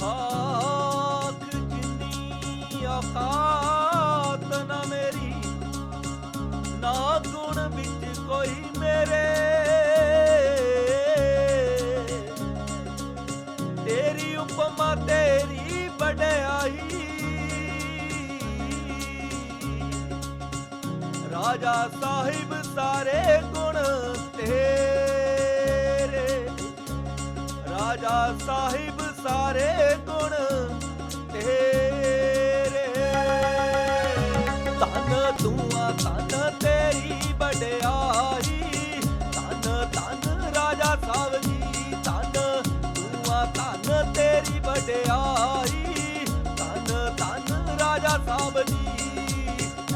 ਖਾਕ ਜਿੰਨੀ ਔਕਾਤ ਨਾ ਮੇਰੀ ਨਾ ਗੁਣ ਵਿੱਚ ਕੋਈ ਮੇਰੇ ਤੇਰੀ ਉਪਮਾ ਤੇਰੀ ਵਡਿਆਈ ਰਾਜਾ ਸਾਹਿਬ ਸਾਰੇ ਗੁਣ ਤੇਰੇ ਸਾਹਿਬ ਸਾਰੇ ਗੁਣ ਤੇਰੇ। ਧੰਨ ਤੂੰ ਆ ਧੰਨ ਤੇਰੀ ਵਡਿਆਈ। ਧੰਨ ਧੰਨ ਰਾਜਾ ਸਾਹਿਬ ਜੀ, ਧੰਨ ਤੂੰ ਆ ਧੰਨ ਤੇਰੀ ਵਡਿਆਈ। ਧੰਨ ਧੰਨ ਰਾਜਾ ਸਾਹਿਬ ਜੀ,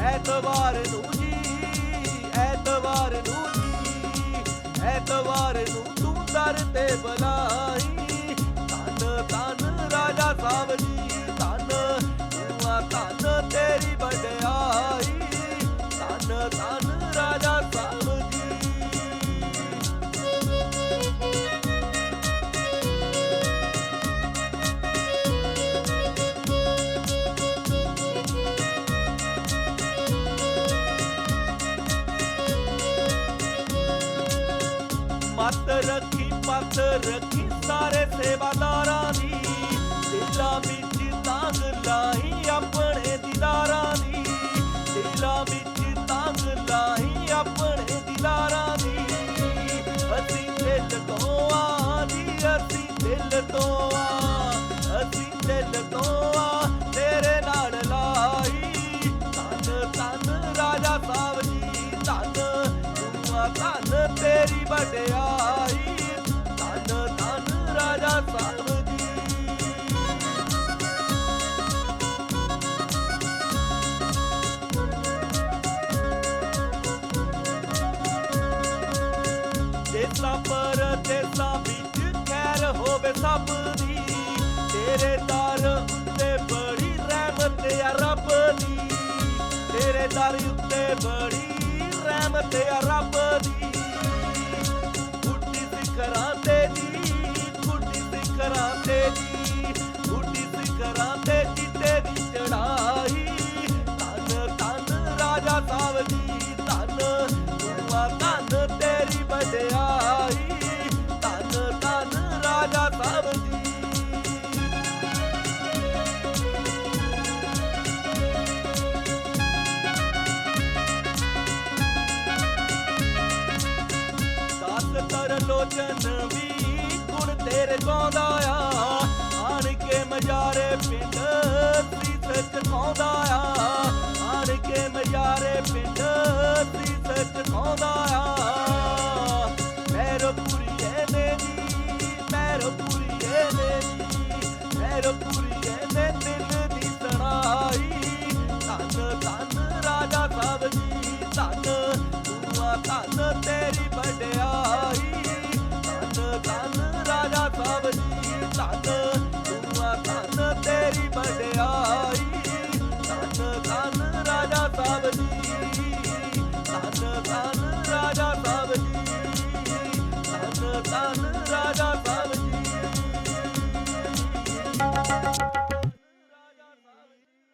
ਐਤਵਾਰ ਨੂੰ ਜੀ, ਐਤਵਾਰ ਨੂੰ ਜੀ, ਐਤਵਾਰ ਨੂੰ ਤੂੰ ਦਰ ਤੇ ਬੁਲਾਈ ਮਤ ਰੱਖੀ, ਪਤ ਰੱਖੀ ਸਾਰੇ ਸੇਵਾਦਾਰਾਂ ਦੀ। ਦਿਲਾਂ ਵਿੱਚ ਤਾਂਗ ਲਾਈ ਆਪਣੇ ਦਿਦਾਰਾਂ ਦੀ। ਦਿਲਾਂ ਵਿੱਚ ਤਾਂਗ ਲਾਈ ਆਪਣੇ ਦਿਦਾਰਾਂ ਦੀ। ਅਸੀਂ ਦਿਲ ਤੋਂ ਆ ਜੀ, ਅਸੀਂ ਦਿਲ ਤੋਂ ਆ ਅਸੀਂ ਦਿਲ ਤੋਂ ਆ ਤੇਰੇ ਨਾਲ ਲਾਈ। ਧੰਨ ਧੰਨ ਰਾਜਾ ਸਾਹਿਬ ਜੀ, ਧੰਨ। ਤੂੰ ਆ ਧੰਨ ਤੇਰੀ ਵਡਿਆਈ। ਦੇਸਾਂ ਪਰਦੇਸਾਂ ਵਿੱਚ ਖੈਰ ਹੋਵੇ ਸਭ ਦੀ, ਤੇਰੇ ਦਰ ਉੱਤੇ ਬੜੀ ਰਹਿਮਤ ਆ ਰੱਬ ਦੀ। ਤੇਰੇ ਦਰ ਉੱਤੇ ਬੜੀ ਰਹਿਮਤ ਆ ਰੱਬ ਦੀ। ਗੁੱਡੀ ਸਿਖਰਾਂ ਤੇ ਜੀ ਗੁੱਡੀ ਸਿਖਰਾਂ ਤੇ ਜੀ ਗੁੱਡੀ ਸਿਖਰਾਂ ਤੇ ਜੀ ਤੇਰੀ ਚੜਾਈ ਧੰਨ ਧੰਨ ਰਾਜਾ ਸਾਹਿਬ ਜੀ ਵਚਨ ਵੀ ਗੁਣ ਤੇਰੇ ਗਾਉਂਦਾ ਆ। ਆਣ ਕੇ ਮਜਾਰੇ ਪਿੰਡ ਪ੍ਰੀਤ ਗਾਉਂਦਾ ਆ। ਆਣ ਕੇ ਮਜਾਰੇ ਪਿੰਡ ਪ੍ਰੀਤ ਗਾਉਂਦਾ ਆ। ਮੇਰੋ ਪੂਰੀ ਨੇ ਦੀ ਮੇਰੋ ਪੂਰੀ ਨੇ ਦੀ ਮੇਰੋ